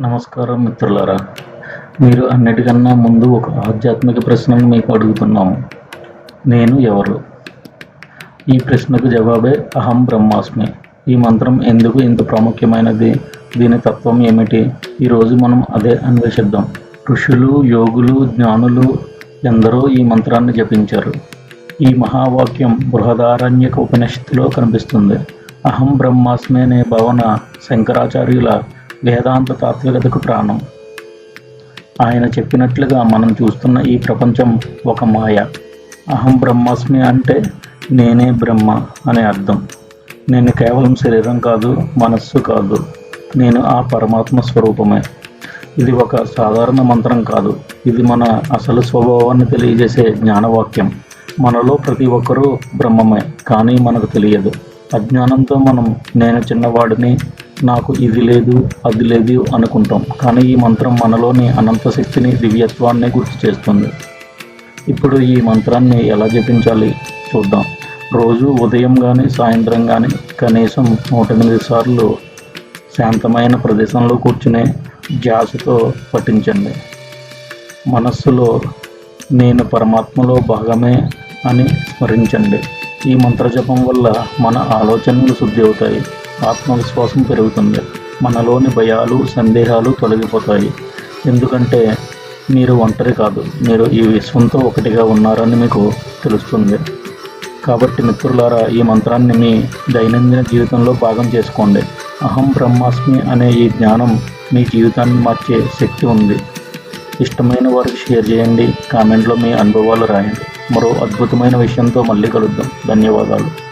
నమస్కారం మిత్రులారా. మీరు అన్నిటికన్నా ముందు ఒక ఆధ్యాత్మిక ప్రశ్నను మీకు అడుగుతున్నాము నేను ఎవరు? ఈ ప్రశ్నకు జవాబే అహం బ్రహ్మాస్మి. ఈ మంత్రం ఎందుకు ఇంత ప్రాముఖ్యమైనది? దీని తత్వం ఏమిటి? ఈరోజు మనం అదే అన్వేషిద్దాం. ఋషులు యోగులు జ్ఞానులు ఎందరో ఈ మంత్రాన్ని జపించారు. ఈ మహావాక్యం బృహదారణ్యక ఉపనిషత్తులో కనిపిస్తుంది. అహం బ్రహ్మాస్మి అనే భావన శంకరాచార్యుల వేదాంత తాత్వికతకు ప్రాణం. ఆయన చెప్పినట్లుగా మనం చూస్తున్న ఈ ప్రపంచం ఒక మాయ. అహం బ్రహ్మాస్మి అంటే నేనే బ్రహ్మ అనే అర్థం. నేను కేవలం శరీరం కాదు మనస్సు కాదు. నేను ఆ పరమాత్మ స్వరూపమే. ఇది ఒక సాధారణ మంత్రం కాదు. ఇది మన అసలు స్వభావాన్ని తెలియజేసే జ్ఞానవాక్యం. మనలో ప్రతి ఒక్కరూ బ్రహ్మమే కానీ మనకు తెలియదు. అజ్ఞానంతో మనం నేను చిన్నవాడిని నాకు ఇది లేదు అది లేదు అనుకుంటాం. కానీ ఈ మంత్రం మనలోని అనంత శక్తిని దివ్యత్వాన్ని గుర్తు చేస్తుంది. ఇప్పుడు ఈ మంత్రాన్ని ఎలా జపించాలి? చూద్దాం. రోజు ఉదయం కానీ సాయంత్రం కానీ కనీసం నూట ఎనిమిది సార్లు శాంతమైన ప్రదేశంలో కూర్చునే ధ్యాసతో పఠించండి. మనస్సులో నేను పరమాత్మలో భాగమే అని స్మరించండి. ఈ మంత్రజపం వల్ల మన ఆలోచనలు శుద్ధి అవుతాయి. ఆత్మవిశ్వాసం పెరుగుతుంది. మనలోని భయాలు సందేహాలు తొలగిపోతాయి. ఎందుకంటే మీరు ఒంటరి కాదు. మీరు ఈ విశ్వంతో ఒకటిగా ఉన్నారని మీకు తెలుస్తుంది. కాబట్టి మిత్రులారా ఈ మంత్రాన్ని మీ దైనందిన జీవితంలో భాగం చేసుకోండి. అహం బ్రహ్మాస్మి అనే ఈ జ్ఞానం మీ జీవితాన్ని మార్చే శక్తి ఉంది. ఇష్టమైన వారికి షేర్ చేయండి. కామెంట్లో మీ అనుభవాలు రాయండి. మరో అద్భుతమైన విషయంతో మళ్ళీ కలుద్దాం. ధన్యవాదాలు.